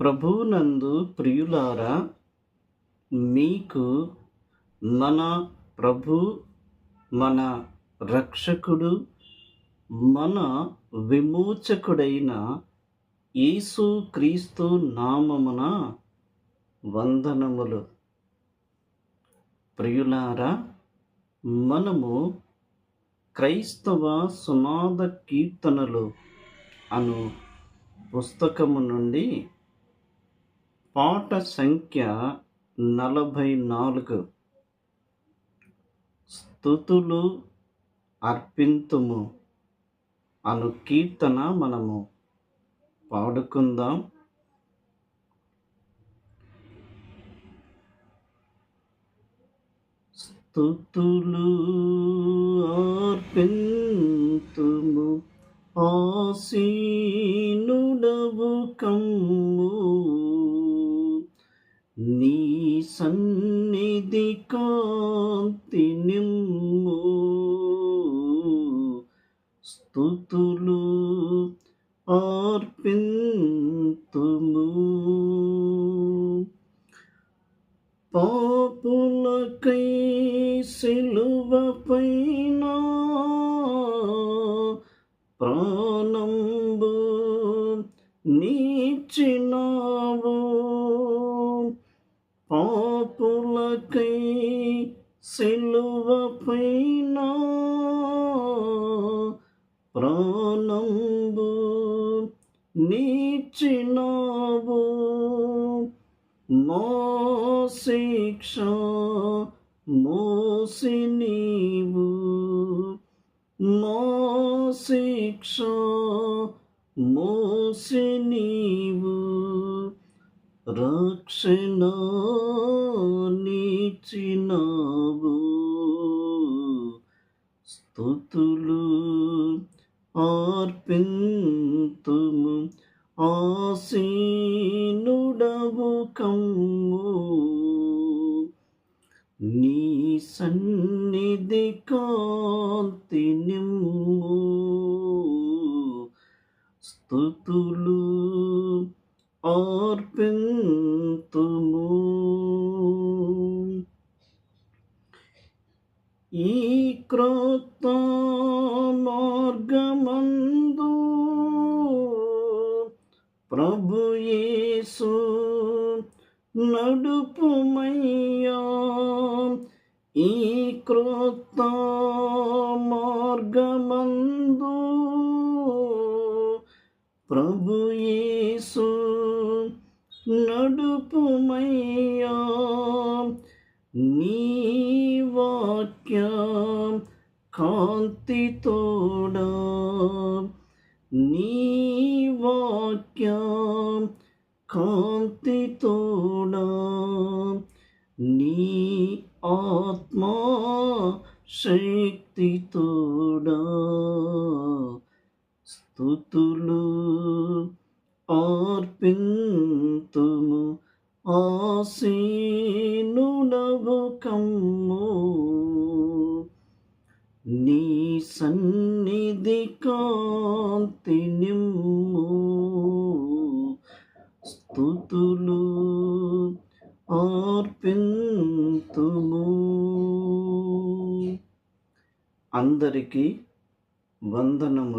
ప్రభునందు ప్రియులారా మీకు మన ప్రభు మన రక్షకుడు మన విమోచకుడైన యేసు క్రీస్తు నామమున వందనములు. ప్రియులారా మనము క్రైస్తవ సునాద కీర్తనలు అను పుస్తకము నుండి పాట సంఖ్య నలభై నాలుగు స్థుతులు అర్పింతుము అను కీర్తన మనము పాడుకుందాం. స్థుతులు అర్పింతుము ఆసీనుడవు కమ్ము నీ సన్నిధి కాంతి నిమ్ము స్థుతులు ఆర్పింతుము. పాపులకై సిలువ పైన ప్రాణంబు. నీచినా సిలువ పైన ప్రాణంబు నీచినావు మో శిక్ష మోసి నీవు. మో శిక్ష మోసి నీవు. రక్షణ నీచినవు స్థుతులు ఆర్పింతుము ఆసీనుడవు కమ్ము. నీ సన్నిధి కాంతి నిమ్ము. స్థుతులు అర్పింతుము ఈ క్రొత్త మార్గమందు ప్రభు యేసు నడుపుమయ్యా. ఈ క్రొత్త మార్గమందు ప్రభు యేసు నడుపుమయ్యా. నీ వాక్య కాంతి తోడా. నీ వాక్య కాంతి తోడా. నీ ఆత్మా శక్తి తోడా. స్థుతులు అర్పింతుము ఆసీనుడవు కమ్ము. నీ సన్నిధి కాంతి నిమ్ము. స్థుతులు అర్పింతుము అందరికీ వందనములు.